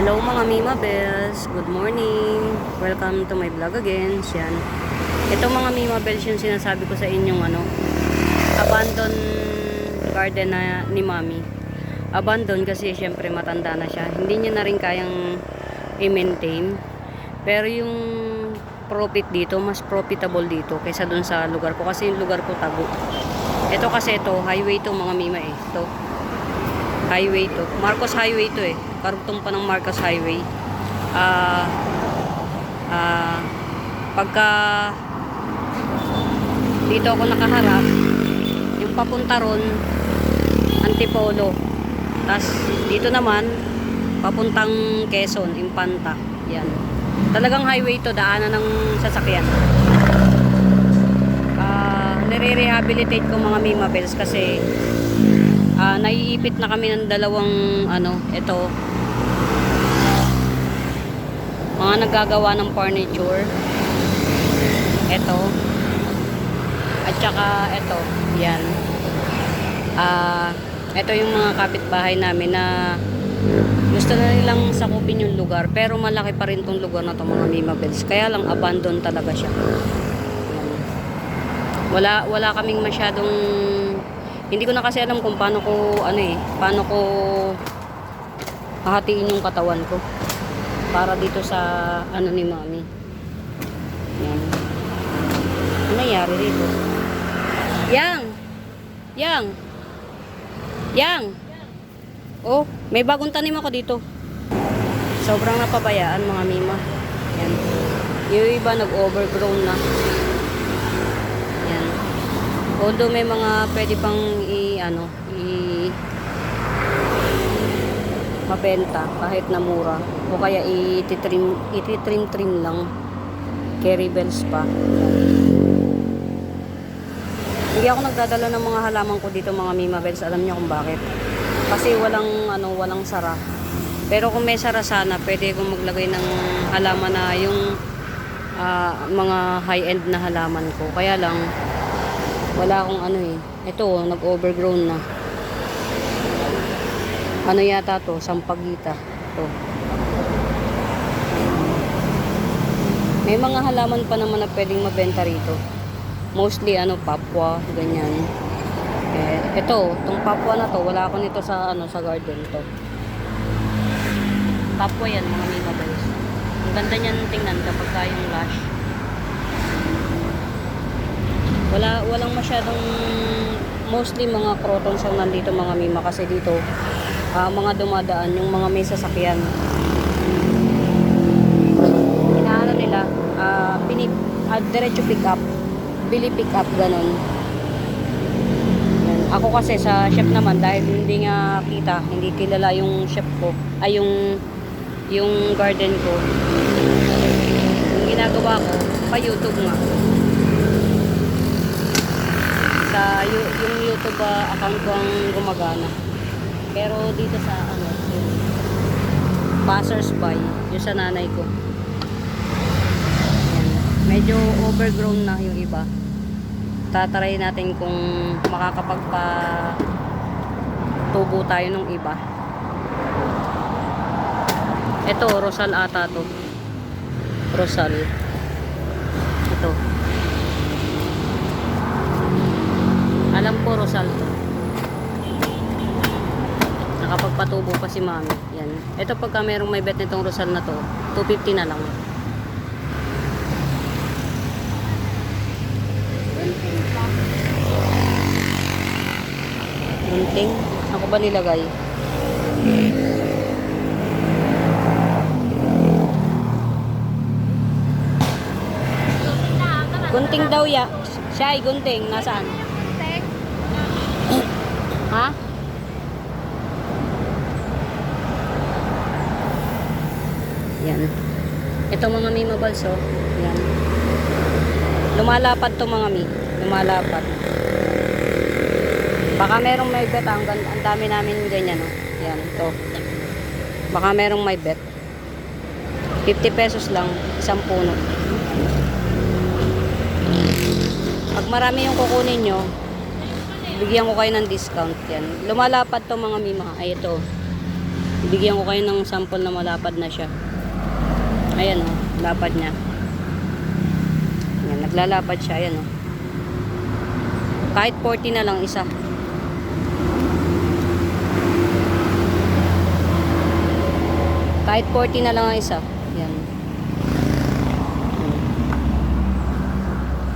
Hello mga Mima Bells, good morning. Welcome to my vlog again. Yan. Ito mga Mima Bells yung sinasabi ko sa inyong ano, abandoned garden na ni Mami. Abandoned kasi syempre matanda na siya. Hindi niya na rin kayang i-maintain. Pero yung profit dito, mas profitable dito kaysa dun sa lugar ko. Kasi yung lugar ko tago. Ito kasi ito, highway to mga Mima eh. Ito, highway to. Marcos Highway to eh. Karugtong pa ng Marcos Highway. Ah ah pagka dito ako nakaharap, yung papunta ron, Antipolo. Tapos dito naman, papuntang Quezon, Impanta. Yan. Talagang highway to, daanan ng sasakyan. Ah, nire-rehabilitate ko mga Mima Bells kasi Ah, naiipit na kami ng dalawang ano, ito. Mga naggagawa ng furniture. Ito. At saka ito, yan. Ah, ito yung mga kapitbahay namin na gusto na nilang sakupin yung lugar pero malaki pa rin tong lugar na to mga Mima Bells. Kaya lang abandon talaga siya. Wala wala kaming masyadong hindi ko na kasi alam kung paano ko ano eh, paano ko hahatiin yung katawan ko para dito sa ano ni Mami. Yan. Ano nangyari dito? Yang! Yang! Yang! Oh, may bagong tanim ako dito. Sobrang napabayaan mga Mima. Yan. Yung iba nag-overgrown na. Although may mga pwede pang i ano, i mabenta kahit na mura o kaya i-trim i-trim trim lang carry bells pa. Hindi ako nagdadala ng mga halaman ko dito mga Mima Bells. Alam niyo kung bakit? Kasi walang ano, walang sara. Pero kung may sara sana, pwede akong maglagay ng halaman na yung ah, mga high-end na halaman ko. Kaya lang wala akong ano eh. Ito, oh, nag-overgrown na. Ano yata to? Sampagita. To. May mga halaman pa naman na pwedeng mabenta rito. Mostly ano, papwa, ganyan. Eh, ito, tong papwa na to, wala ako nito sa ano sa garden to. Papwa yan, mga mima boys. Ang ganda niyan tingnan kapag kayong lush. Wala walang masyadong mostly mga crotons ang nandito mga mima kasi dito ah, mga dumadaan yung mga may sasakyan. Inaano nila, ah pinip, ah, diretso pick up. Bili pick up ganon. Yan. Ako kasi sa chef naman dahil hindi nga kita, hindi kilala yung chef ko, ay yung yung garden ko. Yung ginagawa ko, pa YouTube nga sa yu- yung YouTube ah, account ko ang gumagana. Pero dito sa ano, yung passers by, yung sa nanay ko. Medyo overgrown na yung iba. Tatry natin kung makakapagpa tubo tayo ng iba. Ito, Rosal ata to. Rosal. Ito. Alam ko Rosal to. Nakapagpatubo pa si Mami. Yan. Ito pagka merong may bet nitong Rosal na to, 250 na lang. Gunting. Ako ba nilagay? Gunting daw ya. Siya ay gunting. Nasaan? Ha? Yan. Ito mga mi balso. Yan. Lumalapad to mga mi. Lumalapad. Baka merong may bet. ah. Ang, ang dami namin ganyan. Oh. Yan. Ito. Baka merong may bet. 50 pesos lang. Isang puno. Pag marami yung kukunin nyo, bigyan ko kayo ng discount yan. Lumalapad to mga mima. Ay ito. Ibigyan ko kayo ng sample na malapad na siya. Ayan oh, lapad niya. Ayan, naglalapad siya. Ayan oh. Kahit 40 na lang isa. Kahit 40 na lang ang isa. Yan.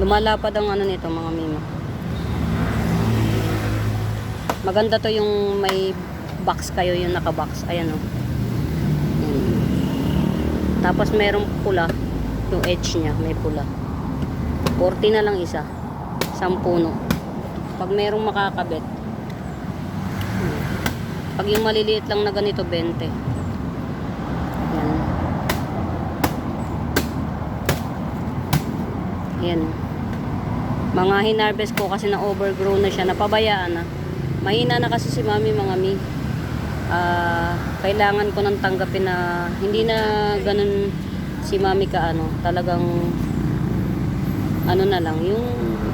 Lumalapad ang ano nito mga mima. Maganda to yung may box kayo yung naka-box. Ayan o. Tapos merong pula. Yung edge niya may pula. 40 na lang isa. 10 puno. Pag merong makakabit. Pag yung maliliit lang na ganito 20. Yan. Yan. Mga hinarvest ko kasi na overgrown na siya, napabayaan na. Mahina na kasi si mami mga mi. Ah, kailangan ko nang tanggapin na hindi na ganun si mami ka ano, talagang ano na lang, yung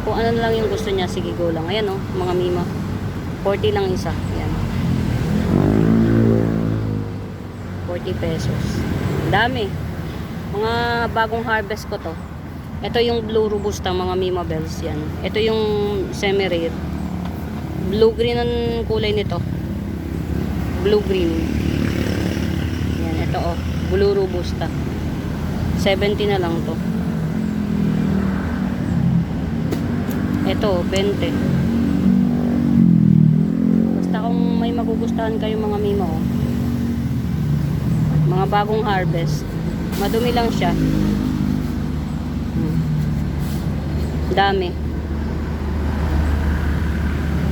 kung ano na lang yung gusto niya, sige go lang. Ayan oh, mga mima. 40 lang isa. Ayan. 40 pesos. Dami. Mga bagong harvest ko to. Ito yung blue robusta mga Mima Bells yan. Ito yung semi-rare. Blue-green ang kulay nito. Blue-green. Yan, ito oh. Blue robusta. 70 na lang to. Ito, 20. Basta kung may magugustuhan kayo mga Mima oh mga bagong harvest madumi lang siya Hmm. dami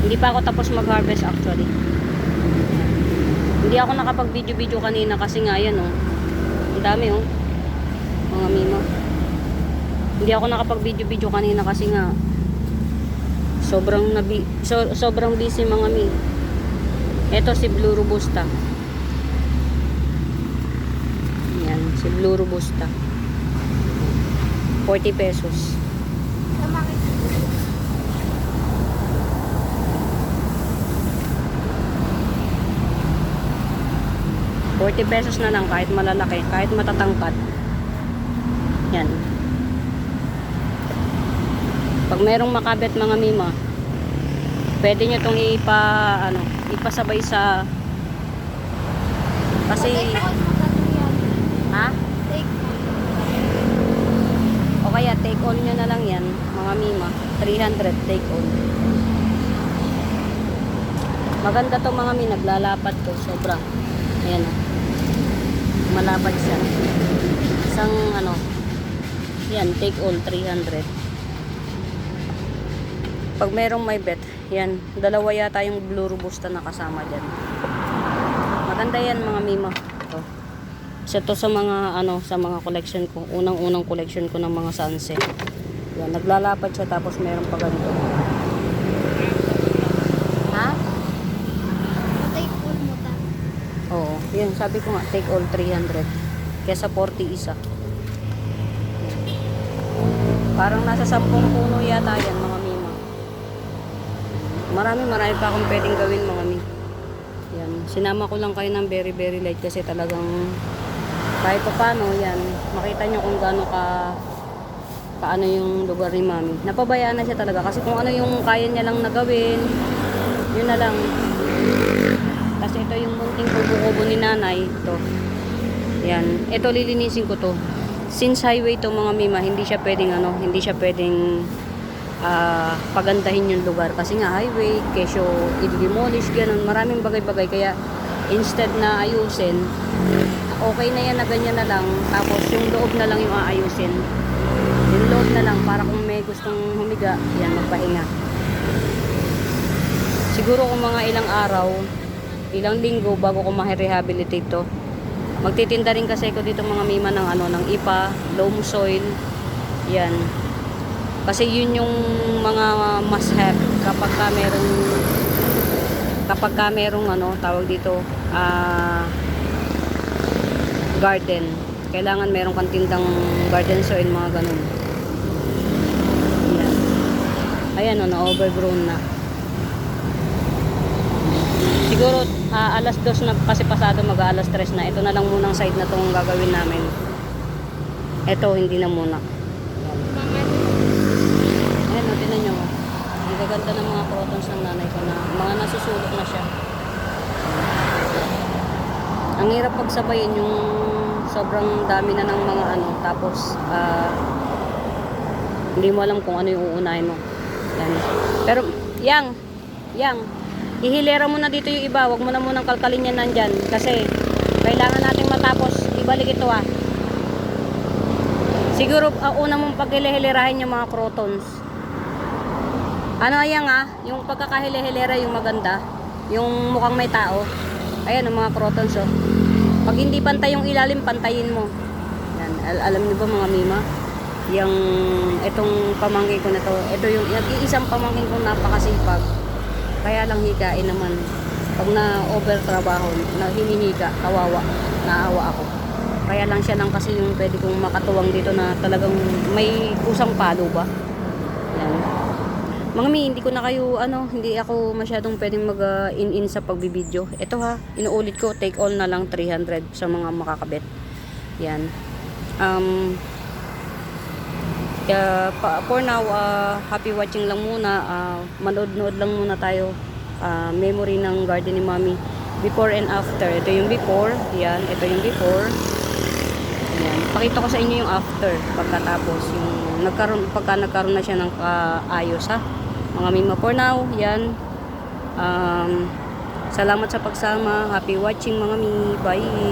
hindi pa ako tapos mag harvest actually hindi ako nakapag video video kanina kasi nga yan oh. Ang dami oh. Mga mima hindi ako nakapag video video kanina kasi nga sobrang nabi so, sobrang busy mga mi. Eto si Blue Robusta. Yan, si Blue Robusta. 40 pesos. Forty pesos na lang kahit malalaki, kahit matatangkat. Yan. Pag merong makabit mga mima, pwede nyo itong ipa, ano, ipasabay sa kasi ha? O kaya take all nyo na lang yan, mga mima. 300 take all. Maganda to mga mi, naglalapad to, sobra. Ayan o. Malapad siya. Isang ano, yan, take all 300. Pag merong may bet, yan, dalawa yata yung blue robusta na kasama dyan. Maganda yan mga mima. Ito. Isa to sa mga ano sa mga collection ko. Unang-unang collection ko ng mga sunset. Yan, naglalapad siya tapos meron pa ganito. Ha? Yan, sabi ko nga, take all 300. Kesa 40 isa. Parang nasa 10 puno yata yan, mga mima. Marami, marami pa akong pwedeng gawin, mga mi. Yan. Sinama ko lang kayo ng very, very light kasi talagang kahit pa paano, yan, makita nyo kung gaano ka paano yung lugar ni mami. Napabayaan na siya talaga kasi kung ano yung kaya niya lang nagawin, yun na lang. Kubo-kubo ni nanay. Ito. Yan. Ito lilinisin ko to. Since highway to mga mima, hindi siya pwedeng ano, hindi siya pwedeng ah, pagandahin yung lugar. Kasi nga highway, kesyo i-demolish, ganun. Maraming bagay-bagay. Kaya instead na ayusin, okay na yan na ganyan na lang. Tapos yung loob na lang yung aayusin. Yung loob na lang para kung may gustong humiga, yan, magpahinga. Siguro kung mga ilang araw, ilang linggo bago ko ma-rehabilitate to. Magtitinda rin kasi ko dito mga mima ng ano ng IPA, loam soil. Yan. Kasi yun yung mga must have kapag ka merong kapag ka merong ano tawag dito ah garden. Kailangan meron kang tindang garden soil mga ganun. Yan. Ayan o, na overgrown na. Siguro ah, alas 2 na kasi pasado mag alas 3 na. Ito na lang munang side na itong gagawin namin. Ito, hindi na muna. Ayan, o, tinan nyo. oh. Ang gaganda ng mga protons ng nanay ko na mga nasusulok na siya. Ang hirap pagsabayin yung sobrang dami na ng mga ano. Tapos, ah, hindi mo alam kung ano yung uunahin mo. Yan. Pero, yang, yang, ihilera mo na dito yung iba. Huwag mo na munang kalkalin yan nandyan. Kasi, kailangan nating matapos. Ibalik ito ah. Siguro, uh, una mong paghilihilirahin yung mga crotons. Ano ayan ah, yung pagkakahilihilera yung maganda. Yung mukhang may tao. Ayan ang mga crotons oh. Pag hindi pantay yung ilalim, pantayin mo. Yan. Al- alam niyo ba mga mima? Yung itong pamangkin ko na to, ito yung nag-iisang pamangkin ko napakasipag. Kaya lang higain naman. Pag na-over trabaho, na hinihiga, kawawa, naawa ako. Kaya lang siya lang kasi yung pwede kong makatuwang dito na talagang may kusang palo ba. Yan. Mga mi, hindi ko na kayo, ano, hindi ako masyadong pwedeng mag-in-in sa pagbibideo. Ito ha, inuulit ko, take all na lang 300 sa mga makakabit. Yan. Um, kaya for now, ah, happy watching lang muna. ah, manood-nood lang muna tayo. Ah, memory ng garden ni Mami. Before and after. Ito yung before. Yan. Ito yung before. Yan. Pakita ko sa inyo yung after. Pagkatapos. Yung nagkaroon, pagka nagkaroon na siya ng kaayos ha. Mga mima for now. Yan. Um, salamat sa pagsama. Happy watching mga mi. Bye.